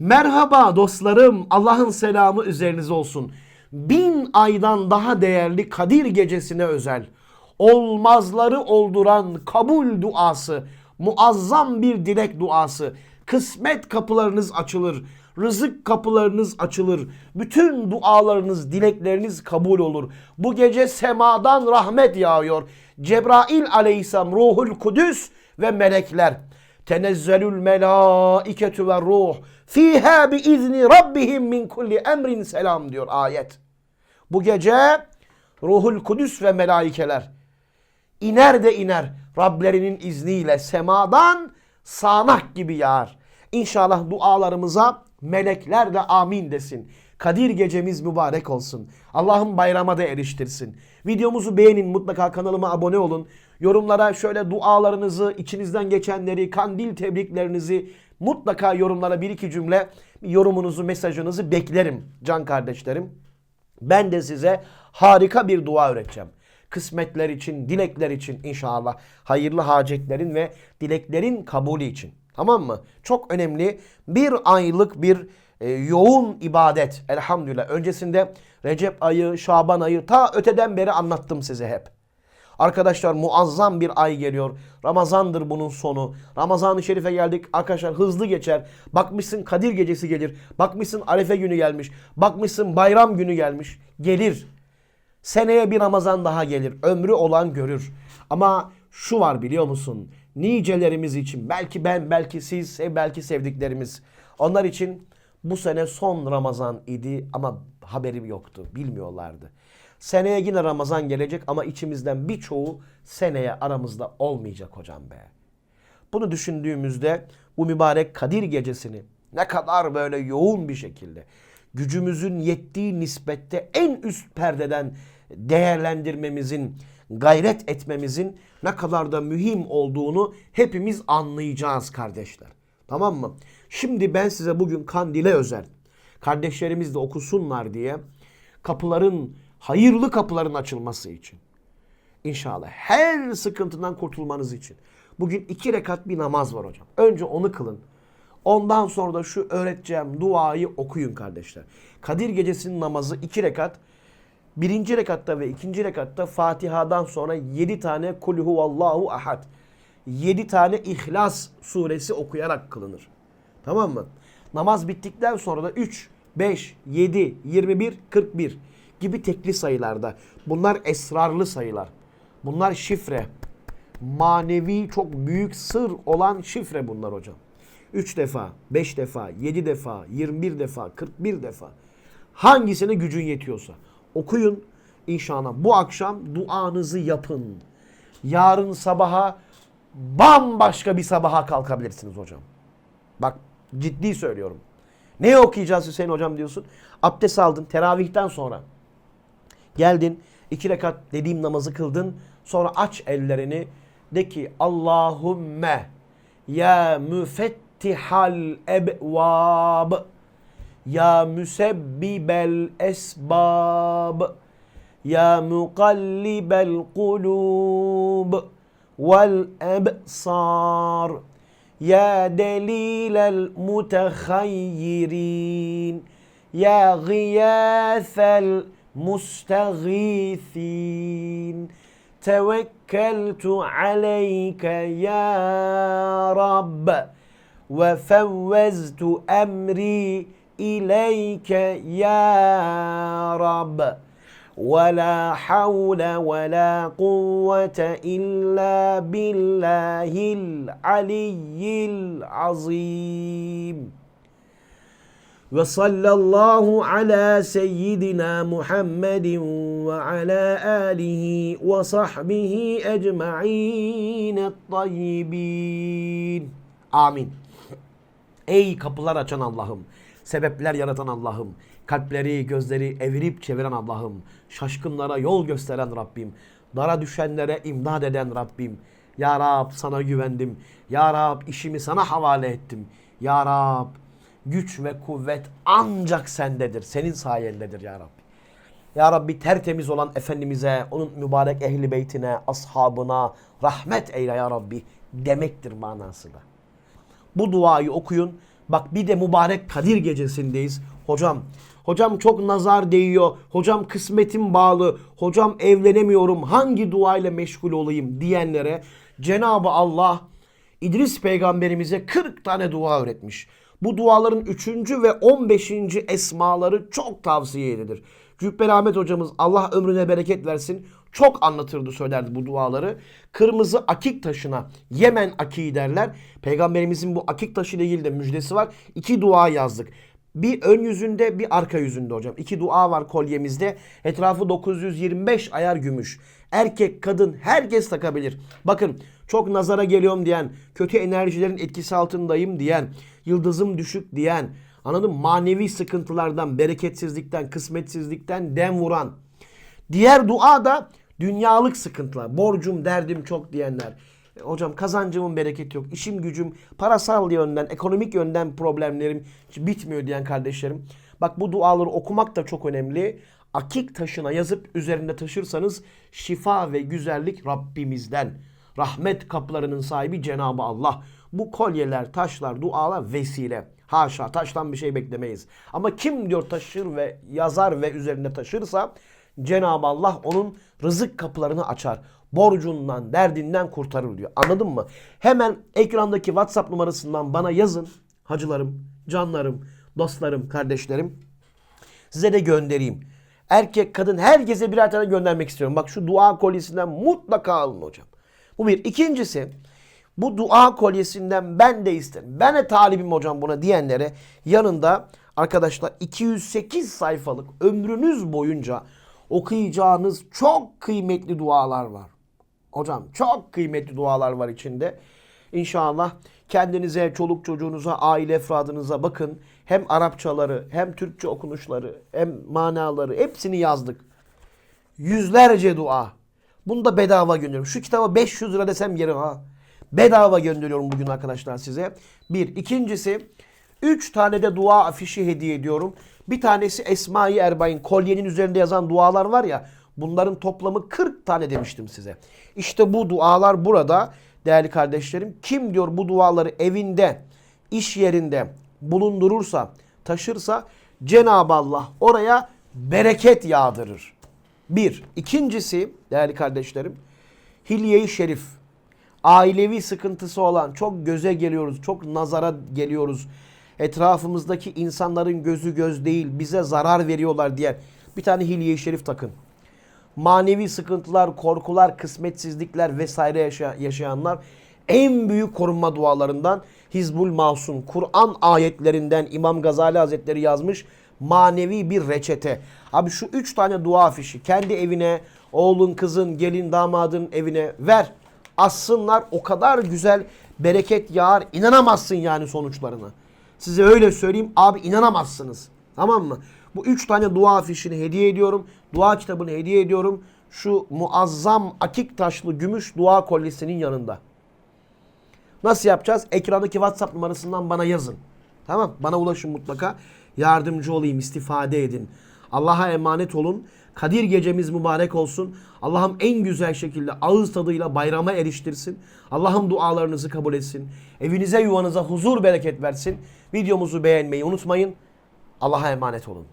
Merhaba dostlarım. Allah'ın selamı üzerinize olsun. Bin aydan daha değerli Kadir gecesine özel. Olmazları olduran kabul duası. Muazzam bir dilek duası. Kısmet kapılarınız açılır. Rızık kapılarınız açılır. Bütün dualarınız, dilekleriniz kabul olur. Bu gece semadan rahmet yağıyor. Cebrail aleyhisselam, ruhul kudüs ve melekler. Tenezzelül melâiketu ve ruh. Bi izni rabbihim min kulli emrin selam diyor ayet. Bu gece ruhul kudüs ve melaikeler iner de iner Rablerinin izniyle semadan sağanak gibi yağar. İnşallah dualarımıza melekler de amin desin. Kadir gecemiz mübarek olsun. Allah'ım bayrama da eriştirsin. Videomuzu beğenin, mutlaka kanalıma abone olun. Yorumlara şöyle dualarınızı, içinizden geçenleri, kandil tebriklerinizi mutlaka yorumlara bir iki cümle yorumunuzu, mesajınızı beklerim can kardeşlerim. Ben de size harika bir dua öğreteceğim. Kısmetler için, dilekler için inşallah. Hayırlı hacetlerin ve dileklerin kabulü için. Tamam mı? Çok önemli bir aylık bir e, yoğun ibadet. Elhamdülillah. Öncesinde Recep ayı, Şaban ayı ta öteden beri anlattım size hep. Arkadaşlar muazzam bir ay geliyor. Ramazandır bunun sonu. Ramazan-ı Şerif'e geldik. Arkadaşlar hızlı geçer. Bakmışsın Kadir gecesi gelir. Bakmışsın Arefe günü gelmiş. Bakmışsın bayram günü gelmiş. Gelir. Seneye bir Ramazan daha gelir. Ömrü olan görür. Ama şu var biliyor musun? Nicelerimiz için belki ben, belki siz, belki sevdiklerimiz. Onlar için bu sene son Ramazan idi ama haberim yoktu. Bilmiyorlardı. Seneye yine Ramazan gelecek ama içimizden birçoğu seneye aramızda olmayacak hocam be. Bunu düşündüğümüzde bu mübarek Kadir gecesini ne kadar böyle yoğun bir şekilde gücümüzün yettiği nispette en üst perdeden değerlendirmemizin, gayret etmemizin ne kadar da mühim olduğunu hepimiz anlayacağız kardeşler. Tamam mı? Şimdi ben size bugün kandile özel kardeşlerimiz de okusunlar diye kapıların, hayırlı kapıların açılması için. İnşallah her sıkıntıdan kurtulmanız için. Bugün iki rekat bir namaz var hocam. Önce onu kılın. Ondan sonra da şu öğreteceğim duayı okuyun kardeşler. Kadir gecesinin namazı iki rekat. Birinci rekatta ve ikinci rekatta Fatiha'dan sonra yedi tane Kul huvallahu ahad. Yedi tane İhlas suresi okuyarak kılınır. Tamam mı? Namaz bittikten sonra da 3, 5, 7, 21, 41 gibi tekli sayılarda. Bunlar esrarlı sayılar. Bunlar şifre. Manevi çok büyük sır olan şifre bunlar hocam. 3 defa, 5 defa, 7 defa, 21 defa, 41 defa. Hangisine gücün yetiyorsa. Okuyun inşallah. Bu akşam duanızı yapın. Yarın sabaha bambaşka bir sabaha kalkabilirsiniz hocam. Bak ciddi söylüyorum. Ne okuyacağız Hüseyin hocam diyorsun. Abdest aldın teravihten sonra. Geldin iki rekat dediğim namazı kıldın. Sonra aç ellerini. De ki Allahümme ya müfettihal ebvab ya müsebbibel esbab ya mukallibel kulub والأبصار. يا دليل المتخيرين. يا غياث المستغيثين. توكلت عليك يا رب. وفوزت أمري إليك يا رب. ولا حول ولا قوه الا بالله العلي العظيم وصلى الله على سيدنا محمد وعلى آله وصحبه أجمعين الطيبين Amin. Ey kapılar açan Allah'ım, sebepler yaratan Allah'ım, kalpleri, gözleri evirip çeviren Allah'ım, şaşkınlara yol gösteren Rabbim, dara düşenlere imdad eden Rabbim. Ya Rab sana güvendim. Ya Rab işimi sana havale ettim. Ya Rab güç ve kuvvet ancak sendedir. Senin sayendedir ya Rabbi. Ya Rabbi tertemiz olan Efendimiz'e, onun mübarek ehli beytine, ashabına rahmet eyle ya Rabbi demektir manasında. Bu duayı okuyun. Bak bir de mübarek Kadir gecesindeyiz. Hocam, hocam çok nazar değiyor. Hocam kısmetim bağlı. Hocam evlenemiyorum. Hangi duayla meşgul olayım diyenlere Cenab-ı Allah İdris peygamberimize 40 tane dua öğretmiş. Bu duaların 3. ve 15. esmaları çok tavsiye edilir. Cübbeli Ahmet hocamız Allah ömrüne bereket versin. Çok anlatırdı söylerdi bu duaları. Kırmızı akik taşına Yemen akiği derler. Peygamberimizin bu akik taşı ile ilgili de müjdesi var. İki dua yazdık. Bir ön yüzünde bir arka yüzünde hocam. İki dua var kolyemizde. Etrafı 925 ayar gümüş. Erkek, kadın herkes takabilir. Bakın çok nazara geliyorum diyen, kötü enerjilerin etkisi altındayım diyen, yıldızım düşük diyen, anladın mı? Manevi sıkıntılardan, bereketsizlikten, kısmetsizlikten dem vuran. Diğer dua da dünyalık sıkıntılar. Borcum, derdim çok diyenler. E, Hocam kazancımın bereketi yok. işim gücüm parasal yönden, ekonomik yönden problemlerim bitmiyor diyen kardeşlerim. Bak bu duaları okumak da çok önemli. Akik taşına yazıp üzerinde taşırsanız şifa ve güzellik Rabbimizden. Rahmet kapılarının sahibi Cenabı Allah. Bu kolyeler, taşlar, dualar vesile. Haşa taştan bir şey beklemeyiz. Ama kim diyor taşır ve yazar ve üzerinde taşırsa Cenab-ı Allah onun rızık kapılarını açar. Borcundan, derdinden kurtarır diyor. Anladın mı? Hemen ekrandaki WhatsApp numarasından bana yazın. Hacılarım, canlarım, dostlarım, kardeşlerim. Size de göndereyim. Erkek, kadın herkese birer tane göndermek istiyorum. Bak şu dua kolyesinden mutlaka alın hocam. Bu bir. İkincisi bu dua kolyesinden ben de isterim. Ben de talibim hocam buna diyenlere yanında arkadaşlar 208 sayfalık ömrünüz boyunca okuyacağınız çok kıymetli dualar var. Hocam çok kıymetli dualar var içinde. İnşallah kendinize, çoluk çocuğunuza, aile efradınıza bakın. Hem Arapçaları, hem Türkçe okunuşları, hem manaları hepsini yazdık. Yüzlerce dua. Bunu da bedava gönderiyorum. Şu kitaba 500 lira desem yeri ha. Bedava gönderiyorum bugün arkadaşlar size. Bir. İkincisi 3 tane de dua afişi hediye ediyorum. Bir tanesi Esma-i Erbain kolyenin üzerinde yazan dualar var ya. Bunların toplamı 40 tane demiştim size. İşte bu dualar burada değerli kardeşlerim. Kim diyor bu duaları evinde, iş yerinde bulundurursa, taşırsa Cenab-ı Allah oraya bereket yağdırır. Bir. İkincisi değerli kardeşlerim Hilye-i Şerif. Ailevi sıkıntısı olan çok göze geliyoruz, çok nazara geliyoruz. Etrafımızdaki insanların gözü göz değil, bize zarar veriyorlar diye bir tane Hilye-i Şerif takın. Manevi sıkıntılar, korkular, kısmetsizlikler vesaire yaşa- yaşayanlar en büyük korunma dualarından Hizbul Masum, Kur'an ayetlerinden İmam Gazali Hazretleri yazmış manevi bir reçete. Abi şu üç tane dua afişi kendi evine, oğlun, kızın, gelin, damadın evine ver. Assınlar o kadar güzel bereket yağar. inanamazsın yani sonuçlarına. Size öyle söyleyeyim abi inanamazsınız. Tamam mı? Bu üç tane dua afişini hediye ediyorum. Dua kitabını hediye ediyorum. Şu muazzam akik taşlı gümüş dua kolyesinin yanında. Nasıl yapacağız? Ekrandaki WhatsApp numarasından bana yazın. Tamam? Bana ulaşın mutlaka. Yardımcı olayım, istifade edin. Allah'a emanet olun. Kadir gecemiz mübarek olsun. Allah'ım en güzel şekilde ağız tadıyla bayrama eriştirsin. Allah'ım dualarınızı kabul etsin. Evinize yuvanıza huzur bereket versin. Videomuzu beğenmeyi unutmayın. Allah'a emanet olun.